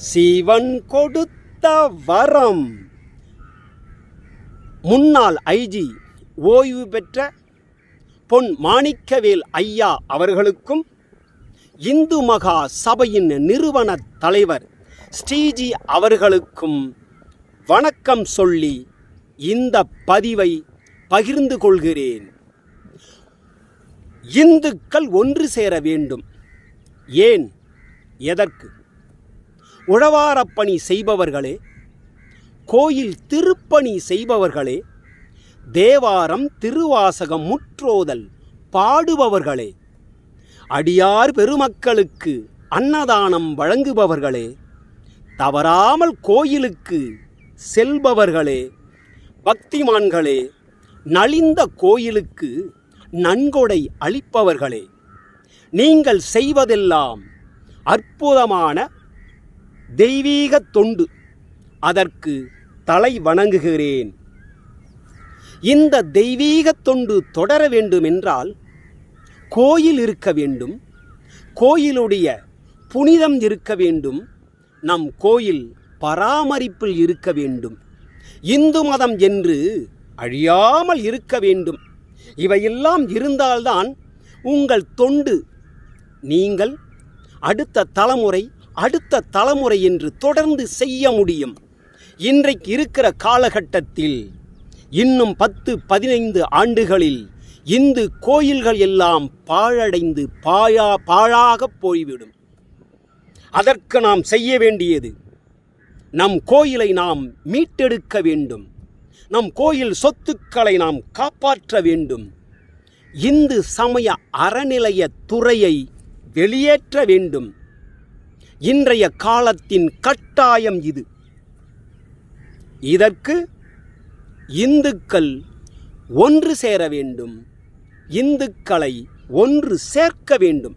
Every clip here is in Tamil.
சிவன் கொடுத்த வரம். முன்னாள் ஐஜி ஓய்வு பெற்ற பொன் மாணிக்கவேல் ஐயா அவர்களுக்கும் இந்து மகா சபையின் நிறுவன தலைவர் ஸ்ரீஜி அவர்களுக்கும் வணக்கம் சொல்லி இந்த பதிவை பகிர்ந்து கொள்கிறேன். இந்துக்கள் ஒன்று சேர வேண்டும். ஏன்? எதற்கு? உழவாரப்பணி செய்பவர்களே கோயில் திருப்பணி செய்பவர்களே தேவாரம் திருவாசகம் முற்றோதல் பாடுபவர்களே அடியார் பெருமக்களுக்கு அன்னதானம் வழங்குபவர்களே தவறாமல் கோயிலுக்கு செல்பவர்களே பக்திமான்களே நலிந்த கோயிலுக்கு நன்கொடை அளிப்பவர்களே நீங்கள் செய்வதெல்லாம் அற்புதமான தெய்வீக தொண்டு அதற்கு தலை வணங்குகிறேன். இந்த தெய்வீக தொண்டு தொடர வேண்டுமென்றால் கோயில் இருக்க வேண்டும். கோயிலுடைய புனிதம் இருக்க வேண்டும். நம் கோயில் பராமரிப்பில் இருக்க வேண்டும். இந்து மதம் என்று அழியாமல் இருக்க வேண்டும். இவையெல்லாம் இருந்தால்தான் உங்கள் தொண்டு நீங்கள் அடுத்த தலைமுறை அடுத்த தலைமுறை என்று தொடர்ந்து செய்ய முடியும். இன்றைக்கு இருக்கிற காலகட்டத்தில் இன்னும் பத்து பதினைந்து ஆண்டுகளில் இந்து கோயில்கள் எல்லாம் பாழடைந்து பாழா பாழாகப் போய்விடும். அதற்கு நாம் செய்ய வேண்டியது நம் கோயிலை நாம் மீட்டெடுக்க வேண்டும். நம் கோயில் சொத்துக்களை நாம் காப்பாற்ற வேண்டும். இந்து சமய அறநிலைய துறையை வெளியேற்ற வேண்டும். இன்றைய காலத்தின் கட்டாயம் இது. இதற்கு இந்துக்கள் ஒன்று சேர வேண்டும். இந்துக்களை ஒன்று சேர்க்க வேண்டும்.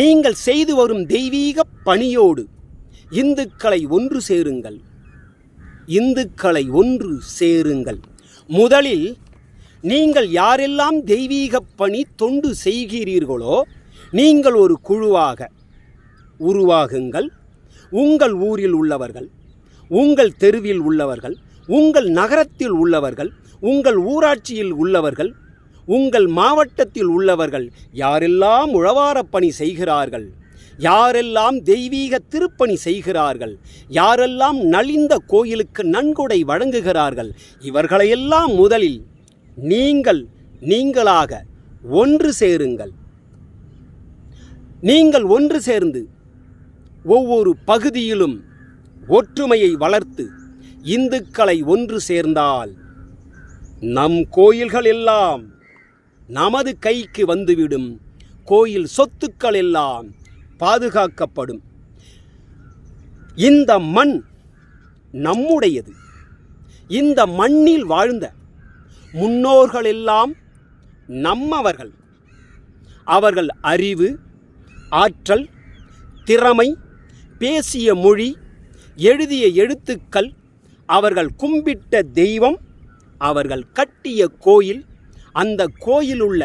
நீங்கள் செய்து வரும் தெய்வீக பணியோடு இந்துக்களை ஒன்று சேருங்கள். இந்துக்களை ஒன்று சேருங்கள். முதலில் நீங்கள் யாரெல்லாம் தெய்வீக பணி தொண்டு செய்கிறீர்களோ நீங்கள் ஒரு குழுவாக உருவாகுங்கள். உங்கள் ஊரில் உள்ளவர்கள் உங்கள் தெருவில் உள்ளவர்கள் உங்கள் நகரத்தில் உள்ளவர்கள் உங்கள் ஊராட்சியில் உள்ளவர்கள் உங்கள் மாவட்டத்தில் உள்ளவர்கள் யாரெல்லாம் உழவாரப் பணி செய்கிறார்கள் யாரெல்லாம் தெய்வீக திருப்பணி செய்கிறார்கள் யாரெல்லாம் நலிந்த கோயிலுக்கு நன்கொடை வழங்குகிறார்கள் இவர்களையெல்லாம் முதலில் நீங்கள் நீங்களாக ஒன்று சேருங்கள். நீங்கள் ஒன்று சேர்ந்து ஒவ்வொரு பகுதியிலும் ஒற்றுமையை வளர்த்து இந்துக்களை ஒன்று சேர்ந்தால் நம் கோயில்கள் எல்லாம் நமது கைக்கு வந்துவிடும். கோயில் சொத்துக்கள் எல்லாம் பாதுகாக்கப்படும். இந்த மண் நம்முடையது. இந்த மண்ணில் வாழ்ந்த முன்னோர்கள் எல்லாம் நம்மவர்கள். அவர்கள் அறிவு ஆற்றல் திறமை பேசிய மொழி எழுதிய எழுத்துக்கள் அவர்கள் கும்பிட்ட தெய்வம் அவர்கள் கட்டிய கோயில் அந்த கோயிலுள்ள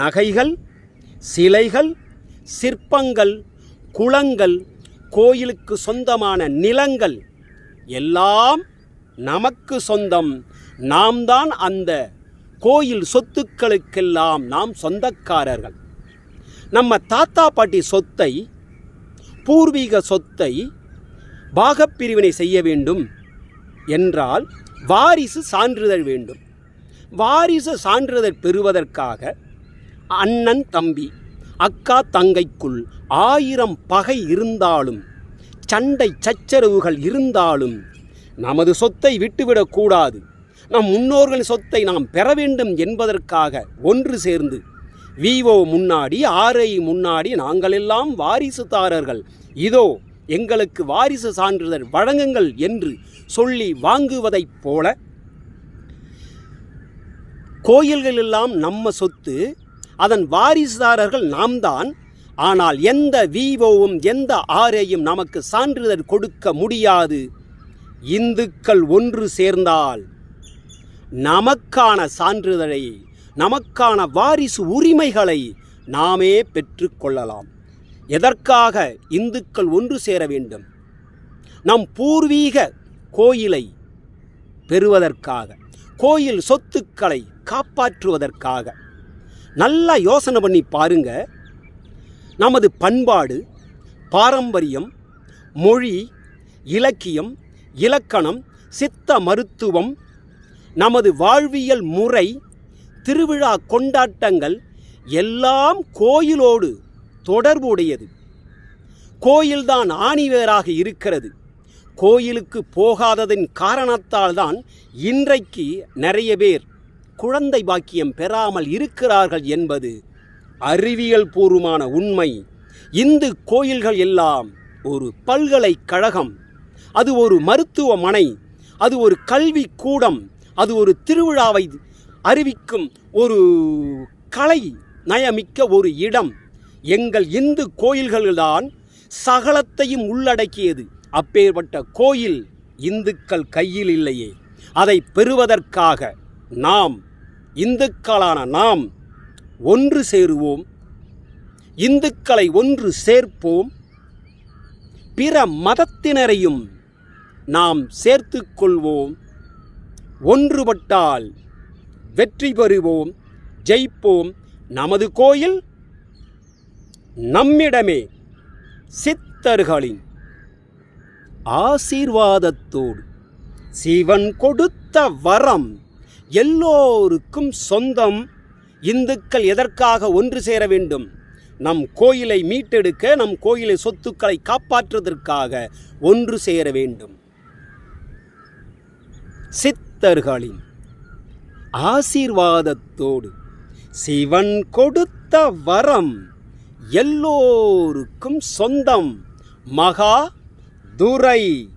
நகைகள் சிலைகள் சிற்பங்கள் குளங்கள் கோயிலுக்கு சொந்தமான நிலங்கள் எல்லாம் நமக்கு சொந்தம். நாம் தான் அந்த கோயில் சொத்துக்களுக்கெல்லாம் நாம் சொந்தக்காரர்கள். நம்ம தாத்தா பாட்டி சொத்தை பூர்வீக சொத்தை பாகப்பிரிவினை செய்ய வேண்டும் என்றால் வாரிசு சான்றிதழ் வேண்டும். வாரிசு சான்றிதழ் பெறுவதற்காக அண்ணன் தம்பி அக்கா தங்கைக்குள் ஆயிரம் பகை இருந்தாலும் சண்டை சச்சரவுகள் இருந்தாலும் நமது சொத்தை விட்டுவிடக்கூடாது நம் முன்னோர்களின் சொத்தை நாம் பெற வேண்டும் என்பதற்காக ஒன்று சேர்ந்து விவோ முன்னாடி ஆர்ஐ முன்னாடி நாங்களெல்லாம் வாரிசுதாரர்கள். இதோ எங்களுக்கு வாரிசு சான்றிதழ் வழங்குங்கள் என்று சொல்லி வாங்குவதைப் போல கோயில்கள் எல்லாம் நம்ம சொத்து அதன் வாரிசுதாரர்கள் நாம் தான் ஆனால் எந்த விஓவும் எந்த ஆரையும் நமக்கு சான்றிதழ் கொடுக்க முடியாது. இந்துக்கள் ஒன்று சேர்ந்தால் நமக்கான சான்றிதழை நமக்கான வாரிசு உரிமைகளை நாமே பெற்றுக்கொள்ளலாம் எதற்காக இந்துக்கள் ஒன்று சேர வேண்டும்? நம் பூர்வீக கோயிலை பெறுவதற்காக கோயில் சொத்துக்களை காப்பாற்றுவதற்காக நல்லா யோசனை பண்ணி பாருங்க. நமது பண்பாடு பாரம்பரியம் மொழி இலக்கியம் இலக்கணம் சித்த மருத்துவம் நமது வாழ்வியல் முறை திருவிழா கொண்டாட்டங்கள் எல்லாம் கோயிலோடு தொடர்புடையது. கோயில்தான் ஆணிவேராக இருக்கிறது. கோயிலுக்கு போகாததின் காரணத்தால் தான் இன்றைக்கு நிறைய பேர் குழந்தை பாக்கியம் பெறாமல் இருக்கிறார்கள் என்பது அறிவியல் பூர்வமான உண்மை. இந்து கோயில்கள் எல்லாம் ஒரு பல்கலைக்கழகம் அது ஒரு மருத்துவமனை அது ஒரு கல்வி கூடம் அது ஒரு திருவிழாவை அறிவிக்கும் ஒரு கலை நயமிக்க ஒரு இடம். எங்கள் இந்து கோயில்கள்தான் சகலத்தையும் உள்ளடக்கியது. அப்பேற்பட்ட கோயில் இந்துக்கள் கையில் இல்லையே. அதை பெறுவதற்காக நாம் இந்துக்களான நாம் ஒன்று சேருவோம். இந்துக்களை ஒன்று சேர்ப்போம். பிற மதத்தினரையும் நாம் சேர்த்து கொள்வோம். ஒன்றுபட்டால் வெற்றி பெறுவோம் ஜெயிப்போம். நமது கோயில் நம்மிடமே சித்தர்களின் ஆசீர்வாதத்தோடு சிவன் கொடுத்த வரம் எல்லோருக்கும் சொந்தம். இந்துக்கள் எதற்காக ஒன்று சேர வேண்டும்? நம் கோயிலை மீட்டெடுக்க நம் கோயிலை சொத்துக்களை காப்பாற்றுவதற்காக ஒன்று சேர வேண்டும். சித்தர்களின் ஆசீர்வாதத்தோடு சிவன் கொடுத்த வரம் எல்லோருக்கும் சொந்தம். மகா துரை.